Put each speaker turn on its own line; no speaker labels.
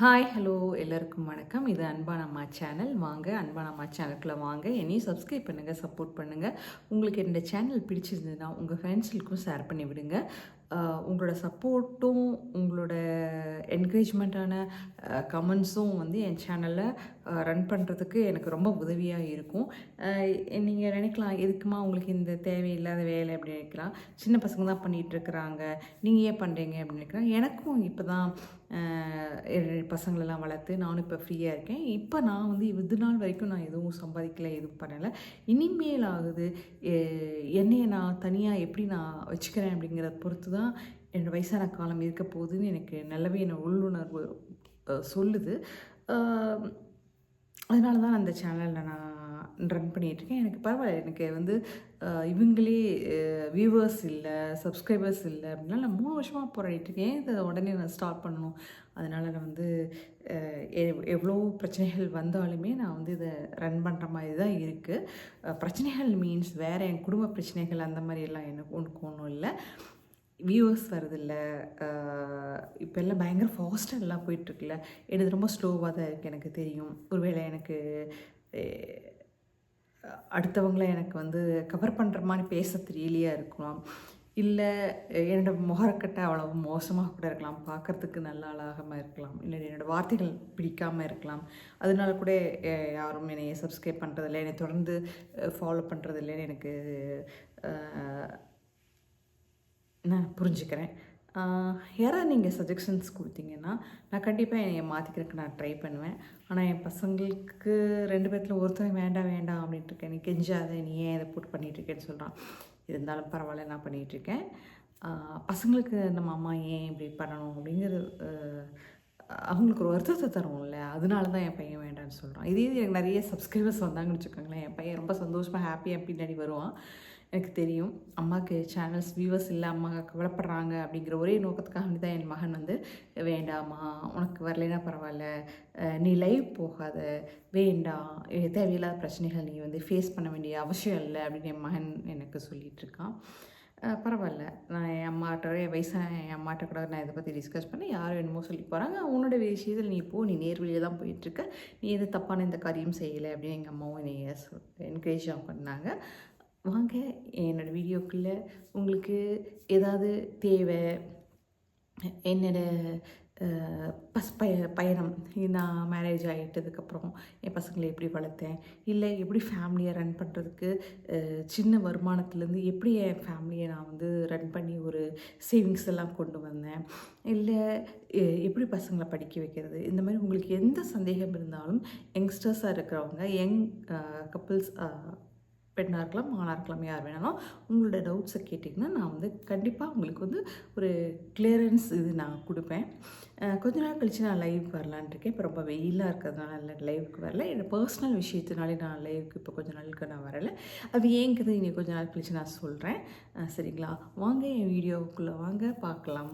Hi hello எல்லாருக்கும் வணக்கம். இது அன்பான அம்மா சேனல் வாங்க அன்பான அம்மா சேனலுக்குள்ளே வாங்க. என்னையும் சப்ஸ்கிரைப் பண்ணுங்கள் சப்போர்ட் பண்ணுங்கள் உங்களுக்கு என்னோடய சேனல் பிடிச்சிருந்ததுன்னா உங்கள் ஃப்ரெண்ட்ஸுக்கும் ஷேர் பண்ணி விடுங்க உங்களோட சப்போர்ட்டும் உங்களோட என்கரேஜ்மெண்ட்டான கமெண்ட்ஸும் வந்து என் சேனலில் ரன் பண்ணுறதுக்கு எனக்கு ரொம்ப உதவியாக இருக்கும். நீங்கள் நினைக்கலாம் எதுக்குமா உங்களுக்கு இந்த தேவையில்லாத வேலை அப்படி நினைக்கலாம். சின்ன பசங்க தான் பண்ணிகிட்ருக்குறாங்க நீங்கள் ஏன் பண்ணுறீங்க அப்படின்னு நினைக்கிறேன் எனக்கும் இப்போ தான் பசங்களெல்லாம் வளர்த்து நானும் இப்போ ஃப்ரீயாக இருக்கேன். இப்போ நான் வந்து இது நாள் வரைக்கும் நான் எதுவும் சம்பாதிக்கலை எதுவும் பண்ணலை. இனிமேல் ஆகுது எ- நான் தனியாக எப்படி நான் வச்சுக்கிறேன் அப்படிங்கிறத பொறுத்து தான் என்னோடய வயசான காலம் இருக்க போகுதுன்னு எனக்கு நல்லாவே என்ன உள்ளுணர்வு சொல்லுது. அதனால தான் அந்த சேனலில் நான் ரன் பண்ணிகிட்ருக்கேன் எனக்கு பரவாயில்ல எனக்கு வந்து இவங்களே வியூவர்ஸ் இல்லை சப்ஸ்கிரைபர்ஸ் இல்லை அப்படின்னா நான் மூணு வருஷமாக போராடிட்டுருக்கேன் இதை உடனே நான் ஸ்டார்ட் பண்ணணும். அதனால் நான் வந்து எவ்வளோ பிரச்சனைகள் வந்தாலுமே நான் வந்து இதை ரன் பண்ணுற மாதிரி தான் இருக்குது பிரச்சனைகள் மீன்ஸ் வேறு என் குடும்ப பிரச்சனைகள் அந்த மாதிரி எல்லாம் எனக்கு ஒன்றுக்கு ஒன்றும் இல்லை. வியூவர்ஸ் வரதில்ல இப்போ எல்லாம் பயங்கர ஃபாஸ்ட்டாக எல்லாம் போயிட்டுருக்குல்ல. எனது ரொம்ப ஸ்லோவாக தான் இருக்குது எனக்கு தெரியும். ஒருவேளை எனக்கு அடுத்தவங்கள எனக்கு வந்து கவர் பண்ணுற மாதிரி பேச தெரியலையா இருக்கலாம். இல்லை என்னோட முகரக்கட்டை அவ்வளவு மோசமாக கூட இருக்கலாம். பார்க்கறதுக்கு நல்ல அழகாமல் இருக்கலாம். இல்லை என்னோடய வார்த்தைகள் பிடிக்காமல் இருக்கலாம். அதனால கூட யாரும் என்னை சப்ஸ்கிரைப் பண்ணுறதில்ல என்னை தொடர்ந்து ஃபாலோ பண்ணுறதில்லன்னு எனக்கு நான் புரிஞ்சுக்கிறேன். யாராவது நீங்கள் சஜஷன்ஸ் கொடுத்தீங்கன்னா நான் கண்டிப்பாக என்னை மாற்றிக்கிறதுக்கு நான் ட்ரை பண்ணுவேன். ஆனால் என் பசங்களுக்கு ரெண்டு பேர்த்தில் ஒருத்தன் வேண்டாம் வேண்டாம் அப்படின்ட்டு இருக்கேன். நீ கெஞ்சாத நீ ஏன் இதை போட்டு பண்ணிட்டு இருக்கேன்னு சொல்கிறான் இருந்தாலும் பரவாயில்ல நான் பண்ணிகிட்ருக்கேன் பசங்களுக்கு நம்ம அம்மா ஏன் இப்படி பண்ணணும் அப்படிங்கிறது அவங்களுக்கு ஒரு வருத்தத்தை தரும்ல அதனால தான் என் பையன் வேண்டாம்னு சொல்கிறான் இதே எனக்கு நிறைய சப்ஸ்கிரைபர்ஸ் வந்தாங்கன்னு வச்சுக்கோங்களேன். என் பையன் ரொம்ப சந்தோஷமாக ஹாப்பியாக பின்னாடி வருவான். எனக்கு தெரியும். அம்மாவுக்கு சேனல்ஸ் வியூவர்ஸ் இல்லை அம்மா கவலைப்படுறாங்க அப்படிங்கிற ஒரே நோக்கத்துக்காக தான் என் மகன் வந்து வேண்டாம்மா உனக்கு வரலைன்னா பரவாயில்ல. நீ லைவ் போகாத. வேண்டாம். தேவையில்லாத பிரச்சனைகள் நீ வந்து ஃபேஸ் பண்ண வேண்டிய அவசியம் இல்லை. அப்படின்னு என் மகன் எனக்கு சொல்லிகிட்ருக்கான் இருக்கான். பரவாயில்ல. நான் என் அம்மாட்ட என் வயசான என் அம்மாட்ட கூட நான் இதை பற்றி டிஸ்கஸ் பண்ணி யாரும் என்னமோ சொல்லி போகிறாங்க உன்னோட விஷயத்தில் நீ போ. நீ நேர்வழியில் தான் போயிட்டுருக்க நீ எது தப்பான இந்த காரியம் செய்யலை. அப்படின்னு எங்கள் அம்மாவும் என்னை என்கரேஜ் பண்ணாங்க வாங்க என்னோடய வீடியோக்குள்ளே உங்களுக்கு ஏதாவது தேவை என்னோட பஸ் பய பயணம் நான் மேரேஜ் ஆகிட்டதுக்கப்புறம் என் பசங்களை எப்படி வளர்த்தேன் இல்லை எப்படி ஃபேமிலியை ரன் பண்ணுறதுக்கு சின்ன வருமானத்துலேருந்து எப்படி என் ஃபேமிலியை நான் வந்து ரன் பண்ணி ஒரு சேவிங்ஸ் எல்லாம் கொண்டு வந்தேன் இல்லை எப்படி பசங்களை படிக்க வைக்கிறது இந்த மாதிரி உங்களுக்கு எந்த சந்தேகம் இருந்தாலும் யங்ஸ்டர்ஸாக இருக்கிறவங்க யங் கப்புள்ஸ் பெண்ணாக இருக்கலாம் ஆணாக இருக்கலாம் யார் வேணாலும் உங்களோட டவுட்ஸை கேட்டிங்கன்னா நான் வந்து கண்டிப்பாக உங்களுக்கு வந்து ஒரு கிளியரன்ஸ் இது நான் கொடுப்பேன். கொஞ்ச நாள் கழித்து நான் லைவுக்கு வரலான் இருக்கேன். இப்போ ரொம்ப வெயிலாக இருக்கிறதுனால லைவுக்கு வரல. என்னோடய பர்சனல் விஷயத்தினாலே நான் லைவுக்கு இப்போ கொஞ்ச நாளுக்கு நான் வரலை. அது ஏங்கிறது இனி கொஞ்ச நாள் கழித்து நான் சொல்கிறேன் சரிங்களா? வாங்க என் வீடியோவுக்குள்ளே வாங்க பார்க்கலாம்.